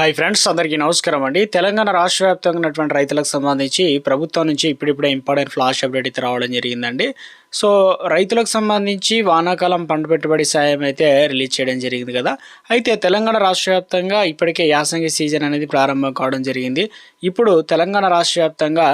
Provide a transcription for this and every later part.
Hi friends అందరికీ నమస్కారం అండి. తెలంగాణ రాష్ట్ర వ్యాప్తంగా ఉన్నటువంటి రైతులకు సంబంధించి ప్రభుత్వం నుంచి ఇప్పుడిప్పుడే ఇంపార్టెంట్ ఫ్లాష్ అప్డేట్ అయితే రావడం జరిగిందండి. సో రైతులకు సంబంధించి వానాకాలం పంట పెట్టుబడి సాయం అయితే రిలీజ్ చేయడం జరిగింది కదా. అయితే తెలంగాణ రాష్ట్ర వ్యాప్తంగా ఇప్పటికే యాసంగి సీజన్ అనేది ప్రారంభం కావడం జరిగింది. ఇప్పుడు తెలంగాణ రాష్ట్ర వ్యాప్తంగా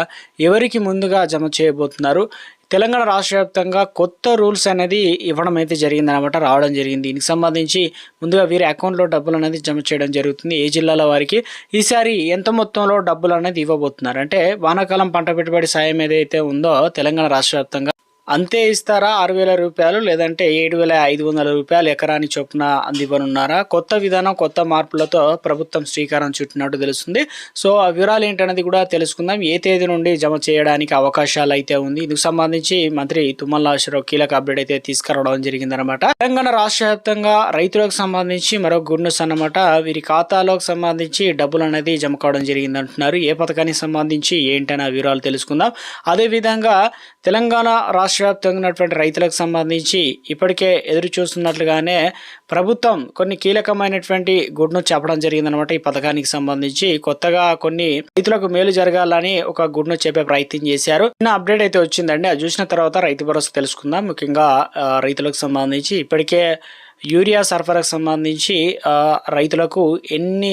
ఎవరికి ముందుగా జమ చేయబోతున్నారు? తెలంగాణ రాష్ట్ర వ్యాప్తంగా కొత్త రూల్స్ అనేది ఇవ్వడం అయితే జరిగింది అనమాట రావడం జరిగింది. దీనికి సంబంధించి ముందుగా వీరి అకౌంట్లో డబ్బులు అనేది జమ చేయడం జరుగుతుంది. ఏ జిల్లాల వారికి ఈసారి ఎంత మొత్తంలో డబ్బులు అనేది ఇవ్వబోతున్నారు? అంటే వానాకాలం పంట పెట్టుబడి సాయం ఏదైతే ఉందో తెలంగాణ రాష్ట్ర వ్యాప్తంగా అంతే ఇస్తారా? ఆరు వేల రూపాయలు లేదంటే ఏడు వేల ఐదు వందల రూపాయలు ఎకరాని చొప్పున అందివ్వనున్నారా? కొత్త విధానం కొత్త మార్పులతో ప్రభుత్వం శ్రీకారం చుట్టినట్టు తెలుస్తుంది. సో ఆ వివరాలు ఏంటనేది కూడా తెలుసుకుందాం. ఏ తేదీ నుండి జమ చేయడానికి అవకాశాలు అయితే ఉంది? ఇందుకు సంబంధించి మంత్రి తుమ్మల నాగేశ్వరరావు కీలక అప్డేట్ అయితే తీసుకురావడం జరిగిందనమాట తెలంగాణ రాష్ట్ర వ్యాప్తంగా రైతులకు సంబంధించి మరో గుడ్ న్యూస్ అన్నమాట. వీరి ఖాతాలోకి సంబంధించి డబ్బులు అనేది జమ కావడం జరిగింది అంటున్నారు ఏ పథకానికి సంబంధించి ఏంటనే వివరాలు తెలుసుకుందాం. అదేవిధంగా తెలంగాణ రాష్ట్ర వ్యాప్తంగా ఉన్నటువంటి రైతులకు సంబంధించి ఇప్పటికే ఎదురు చూస్తున్నట్లుగానే ప్రభుత్వం కొన్ని కీలకమైనటువంటి గుడ్ను చెప్పడం జరిగిందనమాట ఈ పథకానికి సంబంధించి. కొత్తగా కొన్ని రైతులకు మేలు జరగాలని ఒక గుడ్ను చెప్పే ప్రయత్నం చేశారు. చిన్న అప్డేట్ అయితే వచ్చిందండి. అది చూసిన తర్వాత రైతు భరోసా తెలుసుకుందాం. ముఖ్యంగా రైతులకు సంబంధించి ఇప్పటికే యూరియా సరఫరాకు సంబంధించి రైతులకు ఎన్ని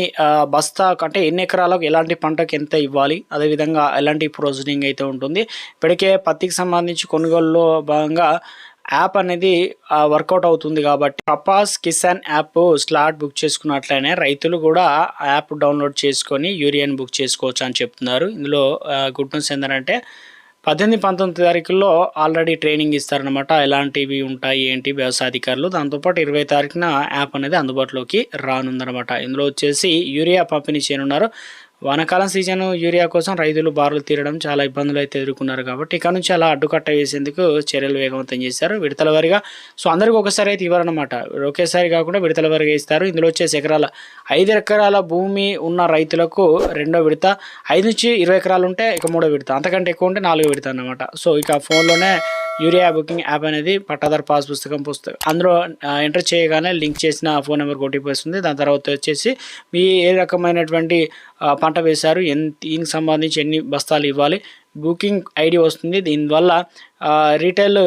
బస్తా అంటే ఎన్ని ఎకరాలకు ఎలాంటి పంటకు ఎంత ఇవ్వాలి అదేవిధంగా ఎలాంటి ప్రొసీడింగ్ అయితే ఉంటుంది. ఇప్పటికే పత్తికి సంబంధించి కొనుగోలులో భాగంగా యాప్ అనేది వర్కౌట్ అవుతుంది కాబట్టి Kapas Kisan app slot book చేసుకున్నట్లయినే రైతులు కూడా యాప్ డౌన్లోడ్ చేసుకొని యూరియాని బుక్ చేసుకోవచ్చు అని చెప్తున్నారు. ఇందులో గుడ్ న్యూస్ ఏంటంటే పద్దెనిమిది పంతొమ్మిది తారీఖుల్లో ఆల్రెడీ ట్రైనింగ్ ఇస్తారనమాట ఎలాంటివి ఉంటాయి ఏంటి వ్యవసాయ అధికారులు. దాంతోపాటు ఇరవై తారీఖున యాప్ అనేది అందుబాటులోకి రానుందనమాట ఇందులో వచ్చేసి యూరియా పంపిణీ చేయనున్నారు. వానాకాలం సీజన్ యూరియా కోసం రైతులు బారులు తీరడం చాలా ఇబ్బందులు అయితే ఎదుర్కొన్నారు కాబట్టి ఇక్కడ నుంచి అలా అడ్డుకట్ట వేసేందుకు చర్యలు వేగవంతం చేశారు. విడతల వారిగా సో అందరికీ ఒకసారి అయితే ఇవ్వరనమాట ఒకేసారి కాకుండా విడతల వారిగా ఇస్తారు. ఇందులో వచ్చేసి ఎకరాల ఐదు ఎకరాల భూమి ఉన్న రైతులకు రెండో విడత ఐదు నుంచి ఇరవై ఎకరాలు ఉంటే ఇక మూడో విడత. అంతకంటే ఎక్కువ ఉంటే నాలుగో విడత అన్నమాట. సో ఇక ఫోన్లోనే యూరియా బుకింగ్ యాప్ అనేది పట్టాదారు పాస్ పుస్తకం పుస్తకం. అందులో ఎంటర్ చేయగానే లింక్ చేసిన ఫోన్ నెంబర్ ఓటీపీ వస్తుంది దాని తర్వాత వచ్చేసి మీ ఏ రకమైనటువంటి పంట వేశారు ఎంత దీనికి సంబంధించి ఎన్ని బస్తాలు ఇవ్వాలి బుకింగ్ ఐడి వస్తుంది. దీనివల్ల రీటైల్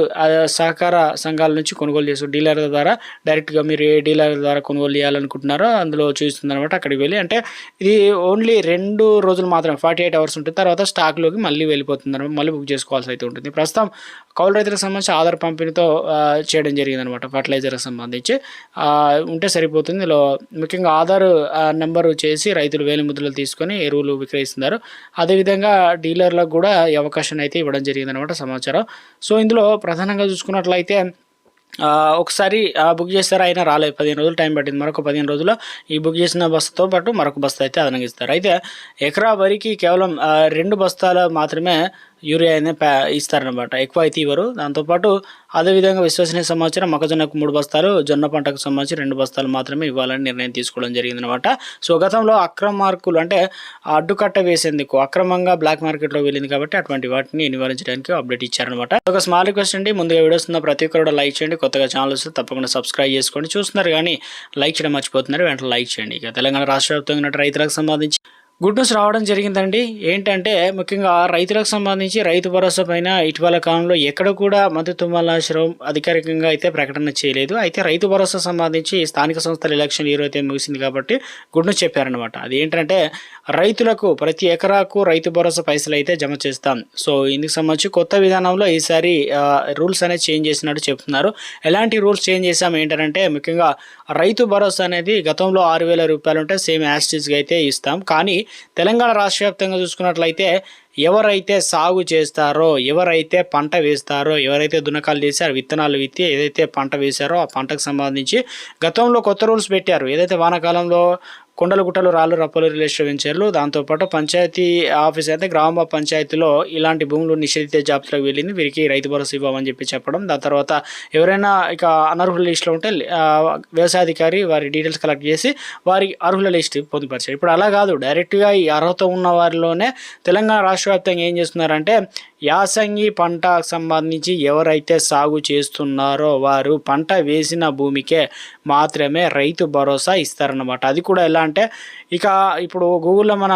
సహకార సంఘాల నుంచి కొనుగోలు చేస్తారు డీలర్ ద్వారా డైరెక్ట్గా మీరు ఏ డీలర్ ద్వారా కొనుగోలు చేయాలనుకుంటున్నారో అందులో చూస్తుంది అనమాట అక్కడికి వెళ్ళి. అంటే ఇది ఓన్లీ రెండు రోజులు మాత్రమే ఫార్టీ ఎయిట్ అవర్స్ ఉంటుంది. తర్వాత స్టాక్లోకి మళ్ళీ వెళ్ళిపోతుంది అనమాట మళ్ళీ బుక్ చేసుకోవాల్సి అయితే ఉంటుంది. ప్రస్తుతం కౌలు రైతులకు సంబంధించి ఆధార్ పంపిణీతో చేయడం జరిగిందనమాట ఫర్టిలైజర్కి సంబంధించి. ఉంటే సరిపోతుంది. ఇందులో ముఖ్యంగా ఆధార్ నెంబరు చేసి రైతులు వేలి ముద్రలు తీసుకొని ఎరువులు విక్రయిస్తున్నారు. అదేవిధంగా డీలర్లకు కూడా అవకాశం అయితే ఇవ్వడం జరిగిందనమాట సమాచారం. సో ఇందులో ప్రధానంగా చూసుకున్నట్లయితే ఒకసారి బుక్ చేస్తారు అయినా రాలేదు. పదిహేను రోజులు టైం పట్టింది. మరొక పదిహేను రోజుల్లో ఈ బుక్ చేసిన బస్తాతో పాటు మరొక బస్తా అయితే అదనంగా ఇస్తారు అయితే ఎకరా వరికి కేవలం రెండు బస్తాలు మాత్రమే యూరియా అనేది ప్యా ఇస్తారనమాట ఎక్కువ అయితే ఇవ్వరు. దాంతోపాటు అదేవిధంగా విశ్వసనీయ సమాచారం మొక్కజొన్నకు మూడు బస్తాలు జొన్న పంటకు సంబంధించి రెండు బస్తాలు మాత్రమే ఇవ్వాలని నిర్ణయం తీసుకోవడం జరిగిందనమాట సో గతంలో అక్రమ మార్కులు అంటే అడ్డుకట్ట వేసేందుకు అక్రమంగా బ్లాక్ మార్కెట్లో వెళ్ళింది కాబట్టి అటువంటి వాటిని నివారించడానికి అప్డేట్ ఇచ్చారనమాట ఒక స్మాల్ రిక్వెస్ట్ అండి. ముందుగా వీడియోస్ ఉన్న ప్రతి ఒక్కరు లైక్ చేయండి. కొత్తగా ఛానల్ వస్తే తప్పకుండా సబ్స్క్రైబ్ చేసుకోండి. చూస్తున్నారు కానీ లైక్ చేయడం మర్చిపోతున్నారు. వెంటనే లైక్ చేయండి. ఇక తెలంగాణ రాష్ట్ర వ్యాప్తంగా రైతులకు సంబంధించి గుడ్ న్యూస్ రావడం జరిగిందండి. ఏంటంటే ముఖ్యంగా రైతులకు సంబంధించి రైతు భరోసా పైన ఇటీవల కాలంలో ఎక్కడ కూడా మంత్రి తుమ్మల అధికారికంగా అయితే ప్రకటన చేయలేదు. అయితే రైతు భరోసా సంబంధించి స్థానిక సంస్థల ఎలక్షన్ ఈరోజు అయితే ముగిసింది కాబట్టి గుడ్ న్యూస్ చెప్పారనమాట అది ఏంటంటే రైతులకు ప్రతి ఎకరాకు రైతు భరోసా పైసలు అయితే జమ చేస్తాం. సో ఇందుకు సంబంధించి కొత్త విధానంలో ఈసారి రూల్స్ అనేది చేంజ్ చేసినట్టు చెప్తున్నారు. ఎలాంటి రూల్స్ చేంజ్ చేసాం ఏంటంటే ముఖ్యంగా రైతు భరోసా అనేది గతంలో ఆరు వేల రూపాయలు ఉంటే సేమ్ యాస్టీస్గా అయితే ఇస్తాం. కానీ తెలంగాణ రాష్ట్ర వ్యాప్తంగా చూసుకున్నట్లయితే ఎవరైతే సాగు చేస్తారో ఎవరైతే పంట వేస్తారో ఎవరైతే దున్నకాలు చేశారో విత్తనాలు విత్తి ఏదైతే పంట వేశారో ఆ పంటకు సంబంధించి గతంలో కొత్త రూల్స్ పెట్టారు. ఏదైతే వానాకాలంలో కొండలు గుట్టలు రాళ్ళు రప్పలు రిజిస్టర్ వెంచర్లు దాంతోపాటు పంచాయతీ ఆఫీస్ అయితే గ్రామ పంచాయతీలో ఇలాంటి భూములు నిషేధిత జాబితాలకు వెళ్ళింది. వీరికి రైతు భరోసా ఇవ్వమని చెప్పి చెప్పడం. దాని తర్వాత ఎవరైనా ఇక అనర్హుల లిస్టులో ఉంటే వ్యవసాయాధికారి వారి డీటెయిల్స్ కలెక్ట్ చేసి వారి అర్హుల లిస్ట్ పొందుపరిచారు. ఇప్పుడు అలా కాదు. డైరెక్ట్గా ఈ అర్హత ఉన్న వారిలోనే తెలంగాణ రాష్ట్ర వ్యాప్తంగా ఏం చేస్తున్నారంటే యాసంగి పంట సంబంధించి ఎవరైతే సాగు చేస్తున్నారో వారు పంట వేసిన భూమికే మాత్రమే రైతు భరోసా ఇస్తారన్నమాట. అది కూడా ఎలా అంటే ఇక ఇప్పుడు గూగుల్లో మన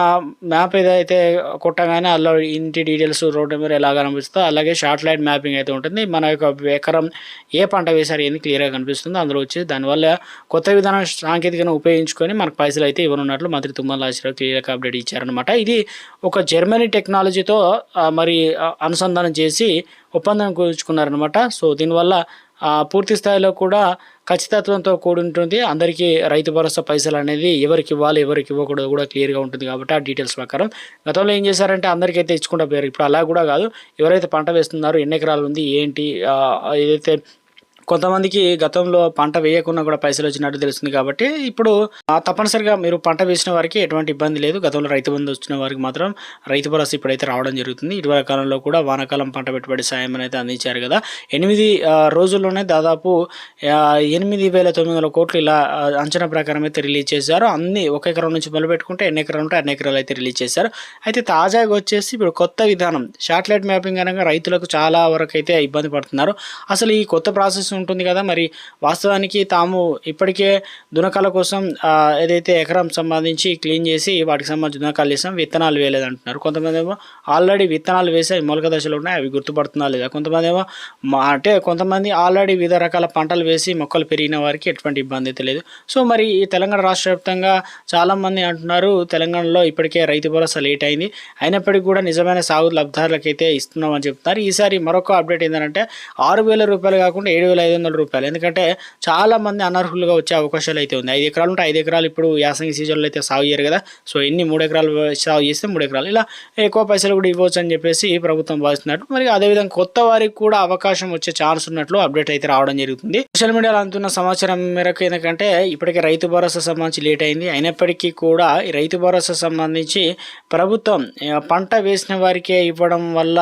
మ్యాప్ ఏదైతే కొట్టగానే అందులో ఇంటి డీటెయిల్స్ రోడ్ నెంబర్ ఎలా కనిపిస్తుందో అలాగే షార్ట్ లైట్ మ్యాపింగ్ అయితే ఉంటుంది. మన యొక్క ఎకరం ఏ పంట వేసారు ఏంది క్లియర్గా కనిపిస్తుంది అందులో వచ్చి దానివల్ల కొత్త విధానం సాంకేతికను ఉపయోగించుకొని మనకు పైసలు అయితే ఇవ్వనున్నట్లు మంత్రి తుమ్మల నాగేశ్వరరావు క్లియర్గా అప్డేట్ ఇచ్చారనమాట ఇది ఒక జర్మనీ టెక్నాలజీతో మరి అనుసంధానం చేసి ఒప్పందం కుదుర్చుకున్నారనమాట సో దీనివల్ల పూర్తి స్థాయిలో కూడా ఖచ్చితత్వంతో కూడి ఉంటుంది అందరికీ రైతు భరోసా పైసలు అనేది ఎవరికి ఇవ్వాలి ఎవరికి ఇవ్వకూడదు కూడా క్లియర్గా ఉంటుంది కాబట్టి ఆ డీటెయిల్స్ ప్రకారం. గతంలో ఏం చేశారంటే అందరికైతే ఇచ్చుకుంటా పోయారు. ఇప్పుడు అలా కూడా కాదు. ఎవరైతే పంట వేస్తున్నారో ఎన్ని ఎకరాలు ఉంది ఏంటి ఏదైతే కొంతమందికి గతంలో పంట వేయకుండా కూడా పైసలు వచ్చినట్టు తెలుస్తుంది కాబట్టి ఇప్పుడు తప్పనిసరిగా మీరు పంట వేసిన వారికి ఎటువంటి ఇబ్బంది లేదు. గతంలో రైతు బంధు వచ్చిన వారికి మాత్రం రైతు భరోసా ఇప్పుడైతే రావడం జరుగుతుంది. ఇటీవల కాలంలో కూడా వానాకాలం పంట పెట్టుబడి సాయం అనేది అందించారు కదా. ఎనిమిది రోజుల్లోనే దాదాపు ఎనిమిది వేల తొమ్మిది వందల కోట్లు ఇలా అంచనా ప్రకారం అయితే రిలీజ్ చేశారు. అన్ని ఒక ఎకరం నుంచి మొదలు పెట్టుకుంటే ఎన్ని ఎకరాలు ఉంటే అన్ని ఎకరాలు అయితే రిలీజ్ చేశారు. అయితే తాజాగా వచ్చేసి ఇప్పుడు కొత్త విధానం శాటిలైట్ మ్యాపింగ్ అనగా రైతులకు చాలా వరకు అయితే ఇబ్బంది పడుతున్నారు. అసలు ఈ కొత్త ప్రాసెస్ ఉంటుంది కదా. మరి వాస్తవానికి తాము ఇప్పటికే దునకాల కోసం ఏదైతే ఎకరం సంబంధించి క్లీన్ చేసి వాటికి సంబంధించి దునకాలు చేసాం విత్తనాలు వేయలేదు అంటున్నారు కొంతమంది ఏమో ఆల్రెడీ విత్తనాలు వేసి మొలక దశలో ఉన్నాయి అవి గుర్తుపడుతున్నా లేదా. కొంతమంది ఏమో మా- అంటే కొంతమంది ఆల్రెడీ వివిధ రకాల పంటలు వేసి మొక్కలు పెరిగిన వారికి ఎటువంటి ఇబ్బంది అయితే లేదు. సో మరి ఈ తెలంగాణ రాష్ట్ర వ్యాప్తంగా చాలామంది అంటున్నారు తెలంగాణలో ఇప్పటికే రైతు భరోసా లేట్ అయింది. అయినప్పటికీ కూడా నిజమైన సాగు లబ్ధారులకైతే ఇస్తున్నామని చెప్తున్నారు. ఈసారి మరొక అప్డేట్ ఏంటంటే ఆరు వేల రూపాయలు కాకుండా ఏడు వేల ఐదు వందల రూపాయలు. ఎందుకంటే చాలా మంది అనర్హులుగా వచ్చే అవకాశాలు అయితే ఉంది ఐదు ఎకరాలు ఉంటే ఐదు ఎకరాలు ఇప్పుడు యాసంగి సీజన్లో అయితే సాగు చేయరు కదా. సో ఎన్ని మూడు ఎకరాలు సాగు చేస్తే మూడు ఎకరాలు. ఇలా ఎక్కువ పైసలు కూడా ఇవ్వచ్చు అని చెప్పేసి ప్రభుత్వం భావిస్తున్నట్టు. మరి అదేవిధంగా కొత్త వారికి కూడా అవకాశం వచ్చే ఛాన్స్ ఉన్నట్లు అప్డేట్ అయితే రావడం జరుగుతుంది. సోషల్ మీడియాలో అందుతున్న సమాచారం మేరకు ఎందుకంటే ఇప్పటికే రైతు భరోసా సంబంధించి లేట్ అయింది. అయినప్పటికీ కూడా ఈ రైతు భరోసా సంబంధించి ప్రభుత్వం పంట వేసిన వారికే ఇవ్వడం వల్ల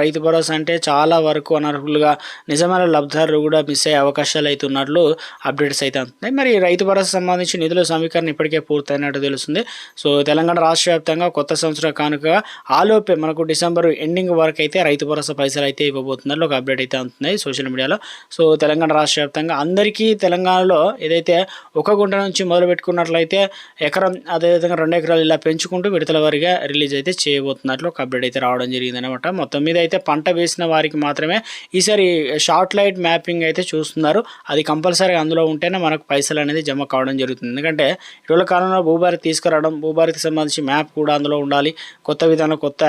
రైతు భరోసా అంటే చాలా వరకు అనర్హులుగా నిజమైన లబ్ధారులు కూడా మిస్ అయ్యే అవకాశాలు అయితే ఉన్నట్లు అప్డేట్స్ అయితే అందుతున్నాయి మరి రైతు భరోసా సంబంధించి నిధుల సమీకరణ ఇప్పటికే పూర్తయినట్టు తెలుస్తుంది. సో తెలంగాణ రాష్ట్ర వ్యాప్తంగా కొత్త సంవత్సర కానుకగా ఆలోపే మనకు డిసెంబర్ ఎండింగ్ వరకు అయితే రైతు భరోసా పైసలు అయితే ఇవ్వబోతున్నారు ఒక అప్డేట్ అయితే అందుతున్నాయి సోషల్ మీడియాలో. సో తెలంగాణ రాష్ట్ర వ్యాప్తంగా అందరికీ తెలంగాణలో ఏదైతే ఒక గుంట నుంచి మొదలు పెట్టుకున్నట్లయితే ఎకరం అదేవిధంగా రెండు ఎకరాలు ఇలా పెంచుకుంటూ విడతల వారిగా రిలీజ్ అయితే చేయబోతున్నట్లు ఒక అప్డేట్ అయితే రావడం జరిగిందనమాట మొత్తం మీద అయితే పంట వేసిన వారికి మాత్రమే ఈసారి షార్ట్ లైట్ మ్యాపింగ్ అయితే చూస్తున్నారు. అది కంపల్సరీగా అందులో ఉంటేనే మనకు పైసలు అనేది జమ కావడం జరుగుతుంది. ఎందుకంటే ఇటీవల కాలంలో భూభారతి తీసుకురావడం భూభారతికి సంబంధించి మ్యాప్ కూడా అందులో ఉండాలి. కొత్త విధానం కొత్త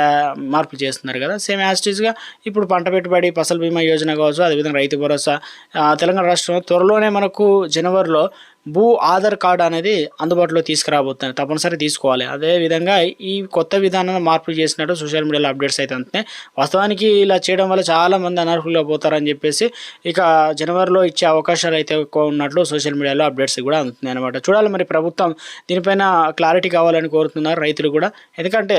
మార్పులు చేస్తున్నారు కదా. సేమ్ యాస్టీస్గా ఇప్పుడు పంట పెట్టుబడి ఫసల్ బీమా యోజన కావచ్చు అదేవిధంగా రైతు భరోసా. తెలంగాణ రాష్ట్రంలో త్వరలోనే మనకు జనవరిలో భూ ఆధార్ కార్డు అనేది అందుబాటులో తీసుకురాబోతున్నారు. తప్పనిసరి తీసుకోవాలి. అదేవిధంగా ఈ కొత్త విధానాన్ని మార్పులు చేసినట్టు సోషల్ మీడియాలో అప్డేట్స్ అయితే అంటున్నాయి. వాస్తవానికి ఇలా చేయడం వల్ల చాలా మంది అనర్హులుగా పోతారని చెప్పేసి ఇక జనవరిలో ఇచ్చే అవకాశాలు అయితే ఎక్కువ ఉన్నట్లు సోషల్ మీడియాలో అప్డేట్స్ కూడా అందుతున్నాయి అనమాట చూడాలి మరి ప్రభుత్వం దీనిపైన క్లారిటీ కావాలని కోరుతున్నారు రైతులు కూడా. ఎందుకంటే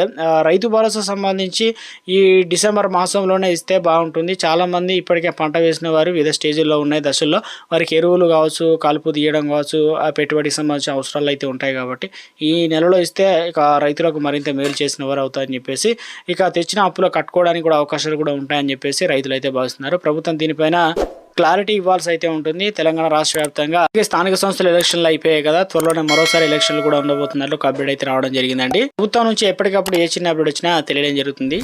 రైతు భరోసా సంబంధించి ఈ డిసెంబర్ మాసంలోనే ఇస్తే బాగుంటుంది. చాలామంది ఇప్పటికే పంట వేసిన వారు వివిధ స్టేజీల్లో ఉన్నాయి దశల్లో. వారికి ఎరువులు కావచ్చు కలుపు తీయడం కావచ్చు ఆ పెట్టుబడికి సంబంధించిన అవసరాలు అయితే ఉంటాయి కాబట్టి ఈ నెలలో ఇస్తే ఇక రైతులకు మరింత మేలు చేసిన వారు అవుతారని చెప్పేసి ఇక తెచ్చిన అప్పులు కట్టుకోవడానికి కూడా అవకాశాలు కూడా ఉంటాయని చెప్పేసి రైతులు అయితే భావిస్తున్నారు. ప్రభుత్వం దీనిపైన క్లారిటీ ఇవ్వాల్సి అయితే ఉంటుంది. తెలంగాణ రాష్ట్ర వ్యాప్తంగా అలాగే స్థానిక సంస్థల ఎలక్షన్లు అయిపోయాయి కదా త్వరలోనే మరోసారి ఎలక్షన్లు కూడా ఉండబోతున్నట్లు ఒక అప్డేట్ అయితే రావడం జరిగిందండి. ప్రభుత్వం నుంచి ఎప్పటికప్పుడు ఏ చిన్న అప్డేట్ వచ్చినా తెలియడం జరుగుతుంది.